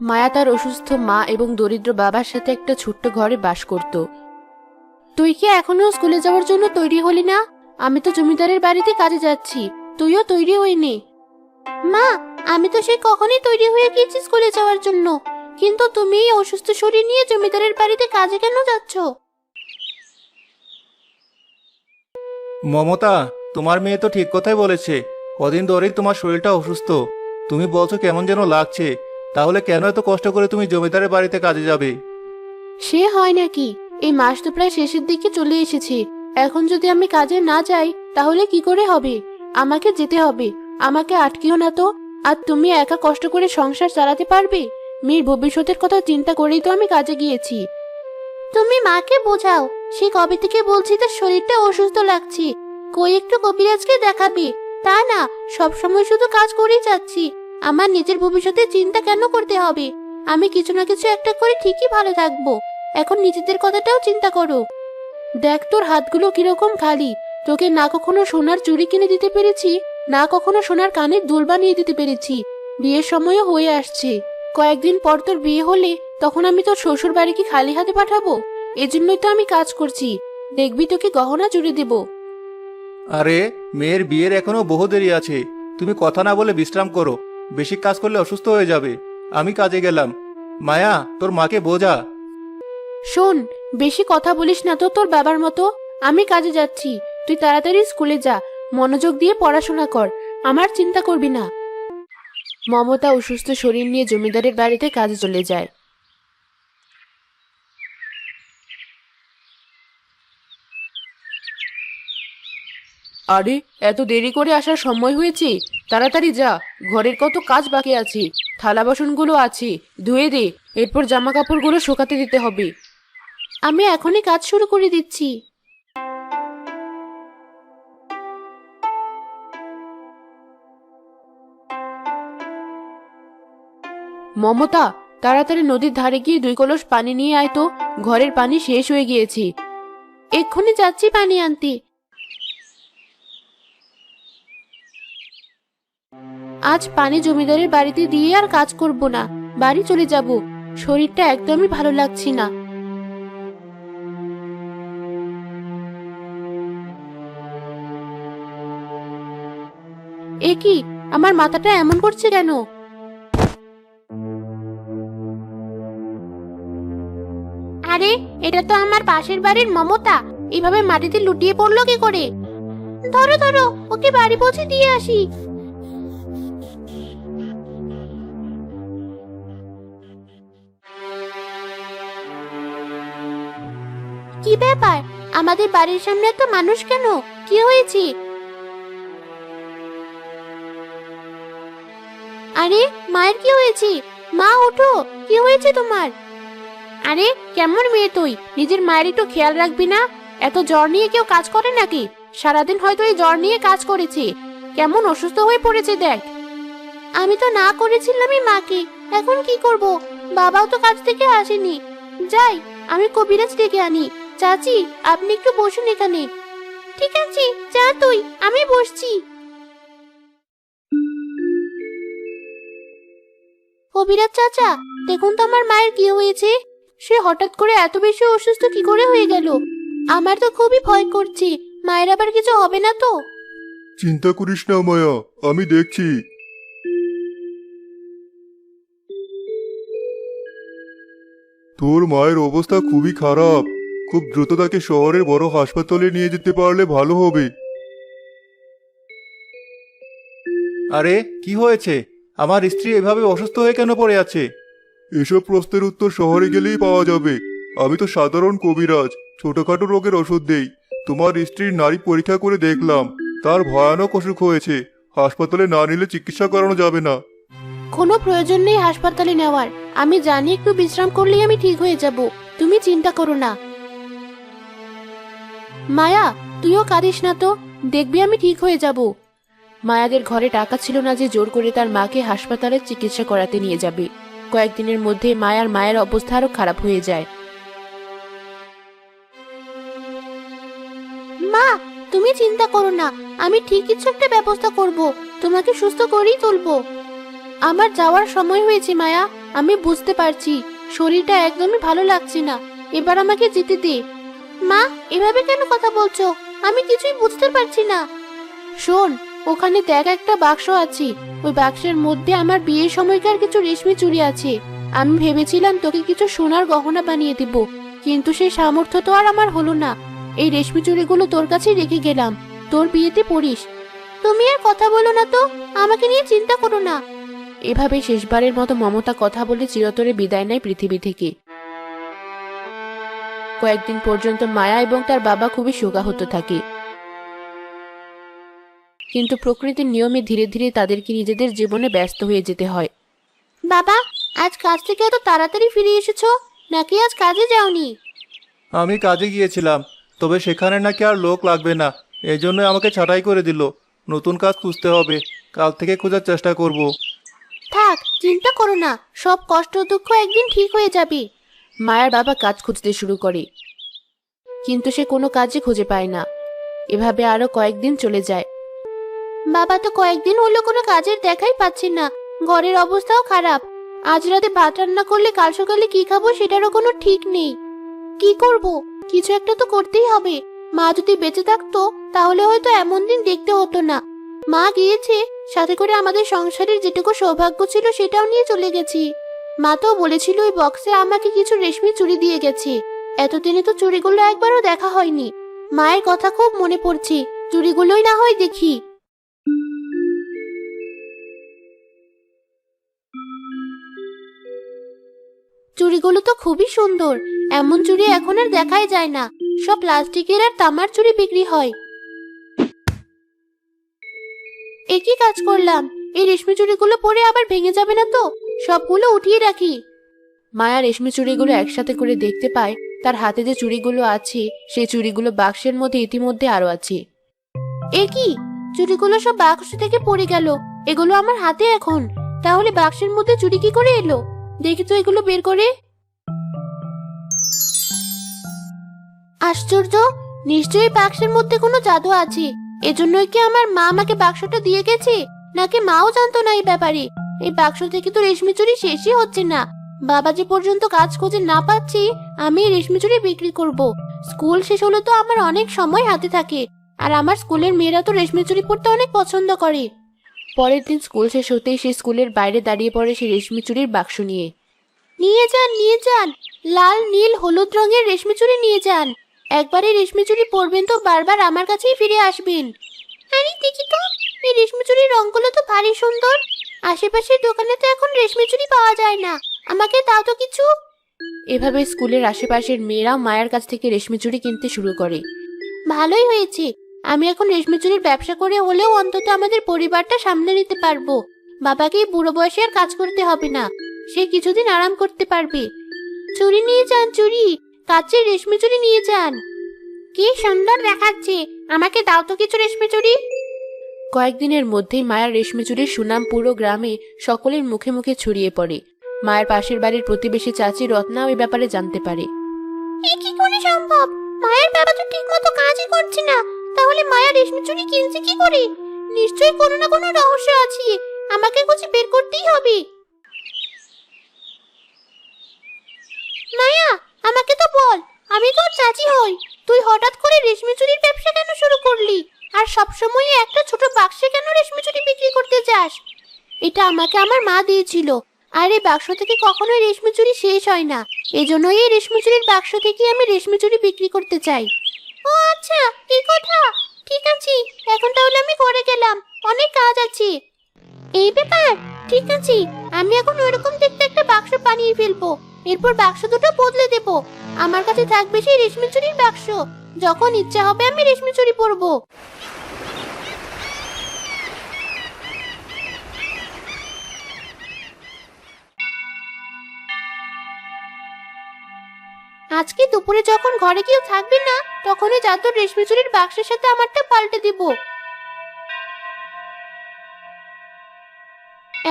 মায়া তার অসুস্থ মা এবং দরিদ্র বাবার সাথে একটা ছোট্ট ঘরে বাস করত। তুই কি এখনও স্কুলে যাওয়ার জন্য তৈরি হলি না? আমি তো জমিদারের বাড়িতে কাজে যাচ্ছি। তুইও তৈরি হইনি মা, আমি তো সেই কখনই তৈরি হয়ে গিয়েছি স্কুলে যাওয়ার জন্য। কিন্তু তুমি এই অসুস্থ শরীর নিয়ে জমিদারের বাড়িতে কাজে কেন যাচ্ছ? মমতা, তোমার মেয়ে তো ঠিক কথাই বলেছে। কদিন ধরেই তোমার শরীরটা অসুস্থ। তুমি বলছো কেমন যেন লাগছে। তাহলে কেন এত কষ্ট করে তুমি জমিদারের বাড়িতে কাজে যাবে? সে হয় নাকি? এই মাস তো প্রায় শেষের দিকে চলে এসেছি। এখন যদি আমি কাজে না যাই তাহলে কি করে হবে? আমাকে যেতে হবে। আমাকে আটকিও না তো। আর তুমি একা কষ্ট করে সংসার চালাতে পারবে? মেয়ের ভবিষ্যতের কথা চিন্তা করেই তো আমি কাজে গিয়েছি। তুমি মাকে বোঝাও। সে কবে থেকে বলছি তার শরীরটা অসুস্থ লাগছে? কই একটু কবিরাজকে দেখাবে। তা না সব সময় শুধু কাজ করেই যাচ্ছি। আমার নিজের ভবিষ্যতে চিন্তা কেন করতে হবে? আমি কিছু না কিছু একটা করে ঠিকই ভালো থাকব। এখন নিজেদের কথাটাও চিন্তা করো। দেখ তোর হাতগুলো কীরকম খালি। তোকে না কখনো সোনার চুড়ি কিনে দিতে পেরেছি, না কখনো সোনার কানের দুল বানিয়ে দিতে পেরেছি। বিয়ের সময়ও হয়ে আসছে। কয়েকদিন পর তোর বিয়ে হলে তখন আমি তোর শ্বশুর বাড়ি কি খালি হাতে পাঠাবো? এজন্যই তো আমি কাজ করছি। দেখবি তোকে গহনা জুড়ে দেব। আরে, মেয়ের বিয়ের এখনও বহু দেরি আছে। তুমি কথা না বলে বিশ্রাম করো। বেশি কাজ করলে অসুস্থ হয়ে যাবে। আমি কাজে গেলাম। মায়া, তোর মাকে বোঝা। শোন, বেশি কথা বলিস না তো তোর বাবার মতো। আমি কাজে যাচ্ছি। তুই তাড়াতাড়ি স্কুলে যা। মনোযোগ দিয়ে পড়াশোনা কর। আমার চিন্তা করবি না। মমতা অসুস্থ শরীর নিয়ে জমিদারের বাড়িতে কাজে চলে যায়। আরে এত দেরি করে আসার সময় হয়েছে। তাড়াতাড়ি যা ঘরের কত কাজ বাকি আছে। থালা বাসনগুলো আছে ধুয়ে দে এরপর জামা কাপড়গুলো শুকাতে দিতে হবে। আমি এখনই কাজ শুরু করে দিচ্ছি। মমতা তাড়াতাড়ি নদীর ধারে গিয়ে দুই কলস পানি নিয়ে আয় তো ঘরের পানি শেষ হয়ে গিয়েছে। এক্ষুনি যাচ্ছি পানি আনতে। আজ পানি জমিদারের বাড়িতে দিয়ে আর কাজ করব না। বাড়ি চলে যাব। শরীরটা একদমই ভালো লাগছে না। এ কি, আমার মাথাটা এমন করছে কেন? আরে, এটা তো আমার পাশের বাড়ির মমতা। এভাবে মাটিতে লুটিয়ে পড়ল কি করে? ধরো ধরো, ওকে বাড়ি পৌঁছে দিয়ে আসি। কি ব্যাপার? আমাদের বাড়ির সামনে তো মানুষ কেন? কি হয়েছে? আরে, মায়ের কি হয়েছে? মা, ওঠো! কি হয়েছে তোমার? আরে, কেমন মেয়ে তুই? নিজের মায়ের একটু খেয়াল রাখবি না? এত জ্বর নিয়ে কেউ কাজ করে নাকি? সারাদিন হয়তো এই জ্বর নিয়ে কাজ করেছে। কেমন অসুস্থ হয়ে পড়েছে দেখ। আমি তো না করেছিলামই মাকে। এখন কি করব? বাবাও তো কাজ থেকে আসেনি। যাই, আমি কবিরাজ ডেকে আনি। চাচি, আপনি একটু বসুন এখানে। ঠিক আছে, যা তুই, আমি বসছি। কবিরাজ চাচা, দেখুন তো আমার মায়ের কি হয়েছে। সে হঠাৎ করে এত বেশি অসুস্থ কি করে হয়ে গেল? আমার তো খুবই ভয় করছে, মায়ের আবার কিছু হবে না তো? চিন্তা করিস না, মায়া, আমি দেখছি। তোর মায়ের অবস্থা খুবই খারাপ। খুব দ্রুত তাকে শহরের বড় হাসপাতালে নিয়ে যেতে পারলে ভালো হবে। আরে কি হয়েছে? আমার স্ত্রী এভাবে অসুস্থ হয়ে কেন পড়ে আছে? এসব প্রশ্নের উত্তর শহরে গেলেই পাওয়া যাবে। আমি তো সাধারণ কবিরাজ ছোটখাটো রোগের ওষুধ দেই। তোমার স্ত্রীর নারী পরীক্ষা করে দেখলাম। তার ভয়ানক অসুখ হয়েছে। হাসপাতালে না নিলে চিকিৎসা করানো যাবে না। কোনো প্রয়োজন নেই হাসপাতালে নেওয়ার। আমি জানি একটু বিশ্রাম করলেই আমি ঠিক হয়ে যাব। তুমি চিন্তা করো না। মায়া, তুইও কাঁদিস না তো। দেখবি আমি ঠিক হয়ে যাব। মায়াদের ঘরে টাকা ছিল না যে জোর করে তার মাকে হাসপাতালে চিকিৎসা করাতে নিয়ে যাবে। কয়েকদিনের মধ্যে মায়ার মায়ের অবস্থা আরও খারাপ হয়ে যায়। মা, তুমি চিন্তা করো না। আমি ঠিক কিছু একটা ব্যবস্থা করব। তোমাকে সুস্থ করেই তুলবো। আমার যাওয়ার সময় হয়েছে, মায়া। আমি বুঝতে পারছি। শরীরটা একদমই ভালো লাগছে না। এবার আমাকে যেতে দে। মা, এভাবে কেন কথা বলছো? আমি কিছুই বুঝতে পারছি না। শোন, ওখানে দেখ একটা বাক্স আছে। ওই বাক্সের মধ্যে আমার বিয়ের সময়কার কিছু রেশমি চুড়ি আছে। আমি ভেবেছিলাম তোকে কিছু সোনার গহনা বানিয়ে দিব, কিন্তু সেই সামর্থ্য তো আর আমার হলো না। এই রেশমি চুড়িগুলো তোর কাছেই রেখে গেলাম। তোর বিয়েতে পড়িস। তুমি আর কথা বলো না তো, আমাকে নিয়ে চিন্তা করো না। এভাবে শেষবারের মতো মমতা কথা বলে চিরতরে বিদায় নেয় পৃথিবী থেকে। কয়েকদিন পর্যন্ত মায়া এবং তার বাবা খুবই শোকাহত থাকে। কিন্তু প্রকৃতির নিয়মে ধীরে ধীরে তাদেরকে নিজেদের জীবনে ব্যস্ত হয়ে যেতে হয়। বাবা আজ কাজ থেকে এত তাড়াতাড়ি ফিরে এসেছ? নাকি আজ কাজে যাওনি? আমি কাজে গিয়েছিলাম তবে সেখানে নাকি আর লোক লাগবে না। এই জন্যই আমাকে ছাঁটাই করে দিল। নতুন কাজ খুঁজতে হবে। কাল থেকে খোঁজার চেষ্টা করব। থাক চিন্তা করো না। সব কষ্ট দুঃখ একদিন ঠিক হয়ে যাবে। মায়ের বাবা কাজ খুঁজতে শুরু করে। কিন্তু সে কোনো কাজই খুঁজে পায় না। এভাবে আরও কয়েকদিন চলে যায়। বাবা তো কয়েকদিন হলো কোনো কাজের দেখাই পাচ্ছি না। ঘরের অবস্থাও খারাপ। আজ রাতে ভাত রান্না করলে কাল সকালে কি খাব সেটারও কোনো ঠিক নেই। কি করব? কিছু একটা তো করতেই হবে। মা যদি বেঁচে থাকতো, তাহলে হয়তো এমন দিন দেখতে হতো না। মা গিয়েছে, সাথে করে আমাদের সংসারের যেটুকু সৌভাগ্য ছিল সেটাও নিয়ে চলে গেছি। মা তো বলেছিল ওই বক্সে আমাকে কিছু রেশমি চুড়ি দিয়ে গেছে। এতদিনে তো চুড়িগুলো একবারও দেখা হয়নি। মায়ের কথা খুব মনে পড়ছে। চুড়িগুলোই না হয় দেখি। চুড়িগুলো তো খুবই সুন্দর। এমন চুড়ি এখন আর দেখাই যায় না। সব প্লাস্টিকের আর তামার চুড়ি বিক্রি হয়। একই কাজ করলাম। এই রেশমি চুড়িগুলো পরে আবার ভেঙে যাবে না তো? সবগুলো উঠিয়ে রাখি। মায়া রেশমি চুড়িগুলো একসাথে করে দেখতে পায়, তার হাতে যে চুড়িগুলো আছে, সেই চুড়িগুলো বাক্সের মধ্যে ইতিমধ্যে আরও আছে। এ কি? চুড়িগুলো সব বাক্স থেকে পড়ে গেল। এগুলো আমার হাতে এখন। তাহলে বাক্সের মধ্যে চুড়ি কি করে এলো? দেখি তো এগুলো বের করে। আশ্চর্য! নিশ্চয়ই বাক্সের মধ্যে কোনো জাদু আছে। এজন্যই কি আমার মা আমাকে বাক্সটা দিয়ে গেছে? নাকি মাও জানতো না এই ব্যাপারে? এই বাক্স থেকে তো রেশমি চুরি শেষই হচ্ছে না। বাবা যে পর্যন্ত কাজ খুঁজে না পাচ্ছি, আমি রেশমি চুরি বিক্রি করব। স্কুল শেষ হলে তো আমার অনেক সময় হাতে থাকে, আর আমার স্কুলের মেয়েরা তো রেশমি চুরি পরতে অনেক পছন্দ করে। পরের দিন স্কুল শেষ হতেই সে স্কুলের বাইরে দাঁড়িয়ে পড়ে সে রেশমি চুরির বাক্স নিয়ে। নিয়ে যান নিয়ে যান, লাল, নীল, হলুদ রঙের রেশমি চুড়ি নিয়ে যান। একবারে রেশমি চুড়ি পরবেন তো বারবার আমার কাছেই ফিরে আসবেন। আরে, দেখি তো, এই রেশমি চুড়ির রঙগুলো তো ভারী সুন্দর। আশেপাশের দোকানে তো এখন রেশমি চুড়ি পাওয়া যায় না। আমাকে দাও তো কিছু। এভাবে স্কুলের আশেপাশের মেয়েরাও মায়ের কাছ থেকে রেশমি চুড়ি কিনতে শুরু করে। ভালোই হয়েছে। আমি এখন রেশমি চুরির ব্যবসা করে হলেও অন্তত আমাদের পরিবারটা সামনে নিতে পারব। বাবাকে এই বুড়ো বয়সে আর কাজ করতে হবে না। সে কিছুদিন আরাম করতে পারবে। চুরি নিয়ে যান চুরি। কাছে রেশমি চুরি নিয়ে যান। কি সুন্দর দেখাচ্ছে। আমাকে দাও তো কিছু রেশমি চুরি। কয়েকদিনের মধ্যেই মায়ের রেশমি চুরির সুনাম পুরো গ্রামে সকলের মুখে মুখে ছড়িয়ে পড়ে। মায়ের পাশের বাড়ির প্রতিবেশী চাচি রত্নাও এ ব্যাপারে জানতে পারে। এ কি করে সম্ভব? মায়ের বাবা তো ঠিক মতো কাজই করছে না। তাহলে মায়া রেশমি চুরি কিনছে কি করে? নিশ্চয়ই কোনো না কোনো রহস্য আছে। আমাকে খুঁজে বের করতেই হবে। মায়া, আমাকে তো বল, আমি তোর চাচি হই। তুই হঠাৎ করে রেশমি চুরির ব্যবসা কেন শুরু করলি? আর সবসময় একটা ছোট বাক্সে কেন রেশমি চুরি বিক্রি করতে যাস? এটা আমাকে আমার মা দিয়েছিল। আর এই বাক্স থেকে কখনোই রেশমি চুরি শেষ হয় না। এজন্যই এই রেশমি চুরির বাক্স থেকে আমি রেশমি চুরি বিক্রি করতে চাই। ও আচ্ছা এই কথা? ঠিক আছে, এখন তাহলে আমি ঘরে গেলাম। অনেক কাজ আছে। এই ব্যাপার? ঠিক আছে, আমি এখন ওইরকম দেখতে একটা বাক্স বানিয়ে ফেলব। এরপর বাক্স দুটো বদলে দেব। আমার কাছে থাকবে সেই রেশমি চুরির বাক্স। যখন ইচ্ছা হবে আমি রেশমি চুরি পরবো। আজকে দুপুরে যখন ঘরে কেউ থাকবে না, তখনই জাতুর রেশমি চুরির বাক্সের সাথে আমারটা পাল্টে দিব।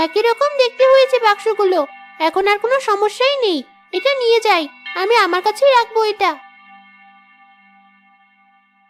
একই রকম দেখতে হয়েছে বাক্সগুলো। এখন আর কোনো সমস্যাই নেই। এটা নিয়ে যাই। আমি আমার কাছেই রাখব এটা।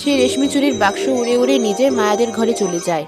সে রেশমি চুরির বাক্স উড়ে উড়ে নিজের মায়াদের ঘরে চলে যায়।